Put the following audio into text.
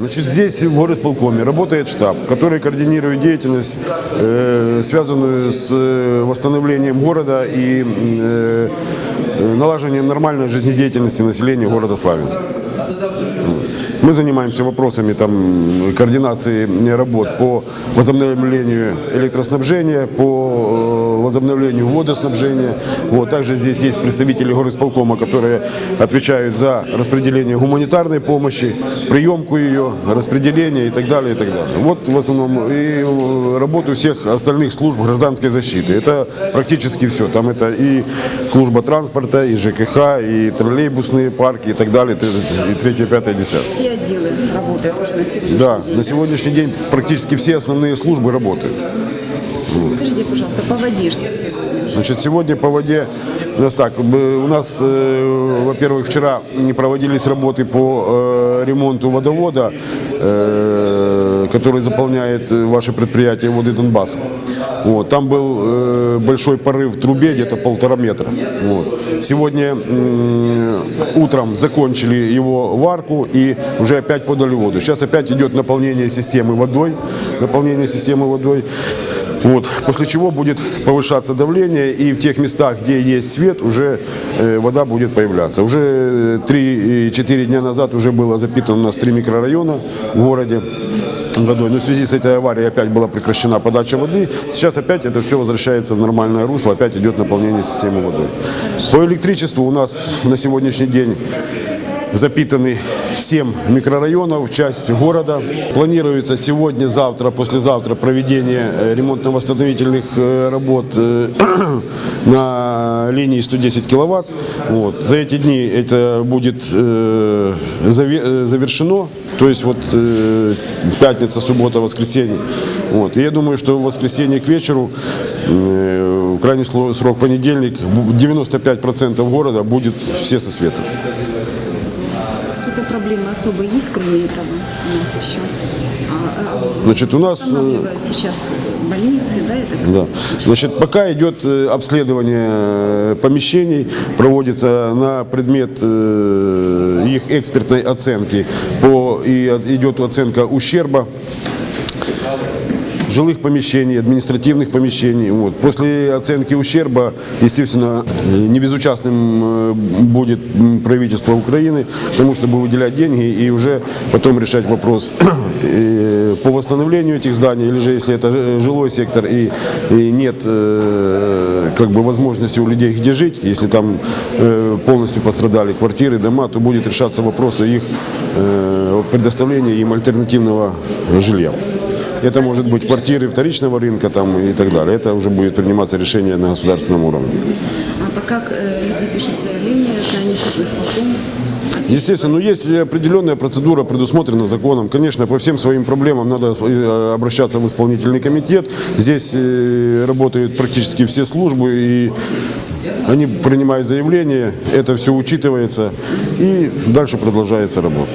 Значит, здесь в горосполкоме работает штаб, который координирует деятельность, э, связанную с э, восстановлением города и э, налаживанием нормальной жизнедеятельности населения города Славянска. Мы занимаемся вопросами там, координации работ по возобновлению электроснабжения, по э, возобновлению водоснабжения. Вот. Также здесь есть представители горосполкома, которые отвечают за распределение гуманитарной помощи, приемку ее, распределение и так далее. И так далее. Вот в основном и работу всех остальных служб гражданской защиты. Это практически все. Там это и служба транспорта, и ЖКХ, и троллейбусные парки и так далее, и третье, пятое, десятое. Все отделы работают уже на сегодняшний Да, день. на сегодняшний день практически все основные службы работают. Скажите, пожалуйста, по воде что сегодня? Значит, сегодня по воде у нас так, у нас, э, во-первых, вчера не проводились работы по э, ремонту водовода, э, который заполняет э, ваше предприятие воды Донбасса. Вот, там был э, большой порыв в трубе, где-то полтора метра. Вот. Сегодня м, утром закончили его варку и уже опять подали воду. Сейчас опять идет наполнение системы водой, наполнение системы водой. Вот. После чего будет повышаться давление, и в тех местах, где есть свет, уже э, вода будет появляться. Уже э, 3-4 дня назад уже было запитано у нас три микрорайона в городе водой. Но в связи с этой аварией опять была прекращена подача воды. Сейчас опять это все возвращается в нормальное русло, опять идет наполнение системы водой. По электричеству у нас на сегодняшний день запитаны 7 микрорайонов, часть города. Планируется сегодня, завтра, послезавтра проведение э, ремонтно-восстановительных э, работ э, на линии 110 киловатт. Вот. За эти дни это будет заве- завершено. То есть вот э, пятница, суббота, воскресенье. Вот. И я думаю, что в воскресенье к вечеру, э, в крайний срок понедельник, бу- 95% города будет все со светом. Какие-то проблемы особо есть, кроме этого у нас еще? А, а, Значит, у нас... э, сейчас больницы, да, это Да. Значит, пока идет э, обследование э, помещений, проводится на предмет их экспертной оценки, по, и идет оценка ущерба жилых помещений, административных помещений. Вот. После оценки ущерба, естественно, э, не безучастным э, будет правительство Украины, потому чтобы выделять деньги и уже потом решать вопрос э, по восстановлению этих зданий, или же если это ж- жилой сектор и, и нет э, как бы возможности у людей где жить, если там э, полностью пострадали квартиры, дома, то будет решаться вопрос о их э, предоставлении им альтернативного жилья. Это может быть квартиры вторичного рынка там, и так далее. Это уже будет приниматься решение на государственном уровне. А пока э, люди пишут заявление, они с исполком. Естественно, но есть определенная процедура, предусмотрена законом. Конечно, по всем своим проблемам надо э, обращаться в исполнительный комитет. Здесь э, работают практически все службы, и они принимают заявление, это все учитывается, и дальше продолжается работа.